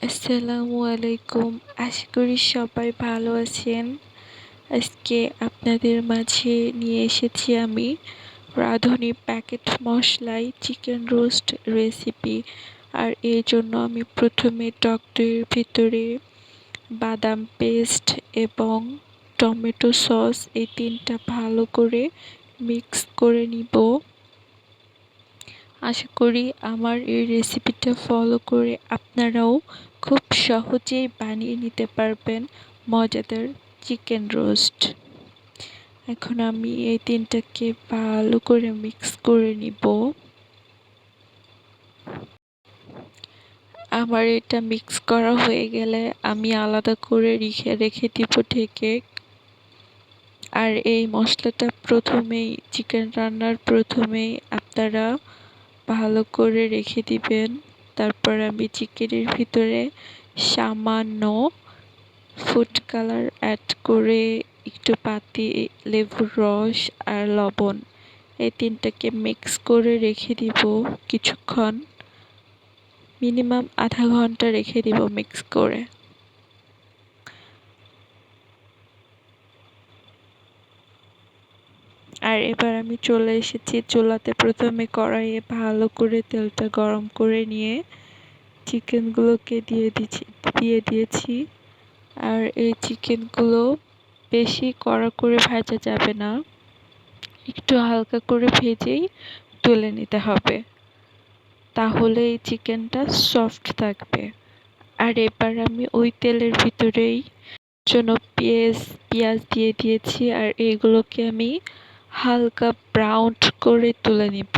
আসসালামু আলাইকুম। আশা করি সবাই ভালো আছেন। আজকে আপনাদের মাঝে নিয়ে এসেছি আমি রাঁধুনি প্যাকেট মশলাই চিকেন রোস্ট রেসিপি আর এর জন্য আমি প্রথমে টক দইয়ের ভিতরে বাদাম পেস্ট এবং টমেটো সস এই তিনটা ভালো করে মিক্স করে নিব। আশা করি আমার এই রেসিপিটা ফলো করে আপনারাও খুব সহজেই বানিয়ে নিতে পারবেন মজাদার চিকেন রোস্ট এখন আমি এই তিনটাকে ভালো করে মিক্স করে নিব। আমার এটা মিক্স করা হয়ে গেলে আমি আলাদা করে রেখে রেখে দিব ঢেকে। আর এই মশলাটা প্রথমেই চিকেন রান্নার প্রথমেই আপনারা ভালো করে রেখে দিবেন। তারপর আমি চিকেনের ভিতরে সামান্য ফুড কালার অ্যাড করে একটু পাতি, লেবুর রস আর লবণ এই তিনটাকে মিক্স করে রেখে দিব কিছুক্ষণ। মিনিমাম আধা ঘণ্টা রেখে দিব মিক্স করে। আর এবার আমি চলে এসেছি চুলাতে প্রথমে কড়াইয়ে ভালো করে তেলটা গরম করে নিয়ে চিকেনগুলোকে দিয়ে দিচ্ছি দিয়ে দিয়েছি। আর এই চিকেনগুলো বেশি কড়া করে ভাজা যাবে না, একটু হালকা করে ভেজেই তুলে নিতে হবে। তাহলে এই চিকেনটা সফট থাকবে। আর এবার আমি ওই তেলের ভিতরেই জন্য পেঁয়াজ পেঁয়াজ দিয়ে দিয়েছি। আর এগুলোকে আমি হালকা ব্রাউন করে তুলে নিব।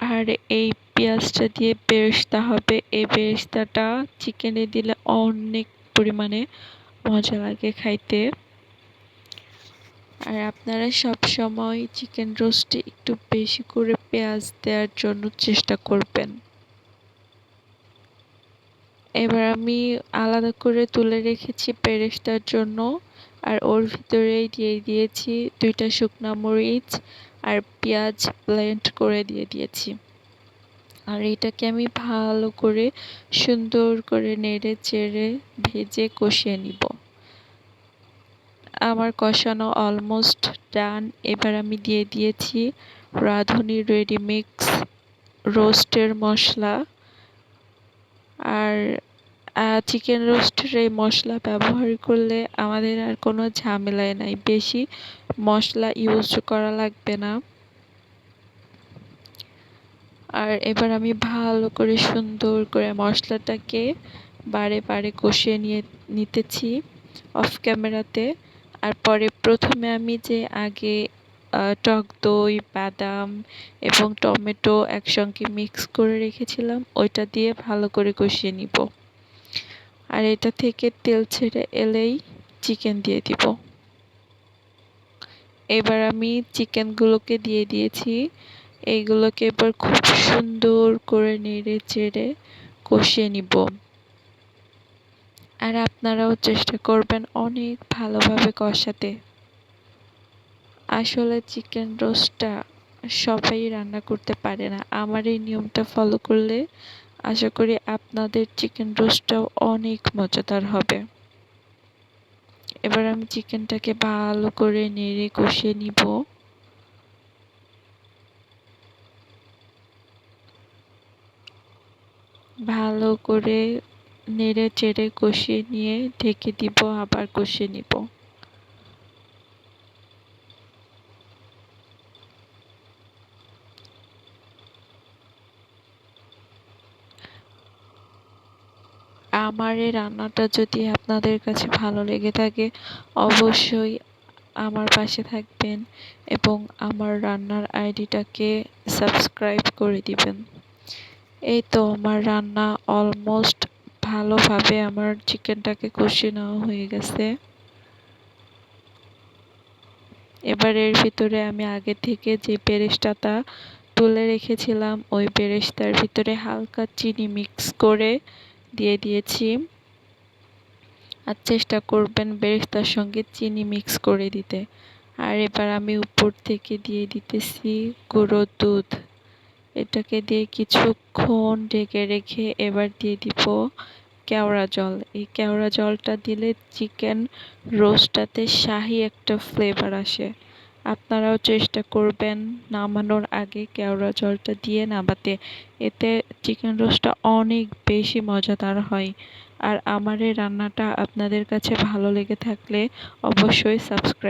আর এই পেঁয়াজটা দিয়ে বেরেস্তা হবে। এই বেরেস্তাটা চিকেনে দিলে অনেক পরিমাণে মজা লাগে খাইতে। আর আপনারা সব সময় চিকেন রোস্টে একটু বেশি করে পেঁয়াজ দেওয়ার জন্য চেষ্টা করবেন। এবার আমি আলাদা করে তুলে রেখেছি পেরেস্তার জন্য। আর ওর ভিতরেই দিয়ে দিয়েছি দুইটা শুকনো মরিচ আর পেঁয়াজ ব্লেন্ড করে দিয়ে দিয়েছি। আর এটাকে আমি ভালো করে সুন্দর করে নেড়ে চেড়ে ভেজে কষিয়ে নিব। আমার কষানো অলমোস্ট ডান এবার আমি দিয়ে দিয়েছি রাঁধুনি রেডি মিক্স রোস্টের মশলা। আর চিকেন রোস্টের এই মশলা ব্যবহার করলে আমাদের আর কোনো ঝামেলাই নাই। বেশি মশলা ইউজ করা লাগবে না। আর এবার আমি ভালো করে সুন্দর করে মশলাটাকে বারে বারে কষিয়ে নিয়ে, নিতেছি অফ ক্যামেরাতে আর পরে প্রথমে আমি যে আগে টক দই, বাদাম এবং টমেটো একসঙ্গে মিক্স করে রেখেছিলাম, ওইটা দিয়ে ভালো করে কষিয়ে নিব। আর এটা থেকে তেল ছেড়ে এলেই চিকেন দিয়ে দিব। এবার আমি চিকেনগুলোকে দিয়ে দিয়েছি। এইগুলোকে এবার খুব সুন্দর করে নেড়ে চেড়ে কষিয়ে নিব। আর আপনারাও চেষ্টা করবেন অনেক ভালোভাবে কষাতে। আসলে চিকেন রোস্টটা সবাই রান্না করতে পারে না। আমার এই নিয়মটা ফলো করলে আশা করি আপনাদের চিকেন রোস্টটাও অনেক মজাদার হবে। এবার আমি চিকেনটাকে ভালো করে নেড়ে কষিয়ে নিব। ভালো করে নেড়ে চেড়ে কষিয়ে নিয়ে ঢেকে দিব, আবার কষিয়ে নিব। আমার এই রান্নাটা যদি আপনাদের কাছে ভালো লেগে থাকে, অবশ্যই আমার পাশে থাকবেন এবং আমার রান্নার আইডিটাকে সাবস্ক্রাইব করে দিবেন। এই তো আমার রান্না অলমোস্ট ভালোভাবে আমার চিকেনটাকে কষিয়ে নেওয়া হয়ে গেছে। এবার এর ভিতরে আমি আগে থেকে যে বেরেস্তাটা তুলে রেখেছিলাম, ওই বেরেস্তার ভিতরে হালকা চিনি মিক্স করে দিয়ে দিয়েছি। আর চেষ্টা করবেন বেরেস্তার সঙ্গে চিনি মিক্স করে দিতে। আর এবার আমি উপর থেকে দিয়ে দিতেছি গুঁড়ো দুধ। এটাকে দিয়ে কিছুক্ষণ ঢেকে রেখে এবার দিয়ে দিব কেওড়া জল। এই কেওড়া জলটা দিলে চিকেন রোস্টটাতে শাহি একটা ফ্লেভার আসে। আপনারাও চেষ্টা করবেন নামানোর আগে কেওড়া জলটা দিয়ে নামাতে। এতে চিকেন রোস্টটা অনেক বেশি মজাদার হয়। আর আমার এই রান্নাটা আপনাদের কাছে ভালো লেগে থাকলে অবশ্যই সাবস্ক্রাইব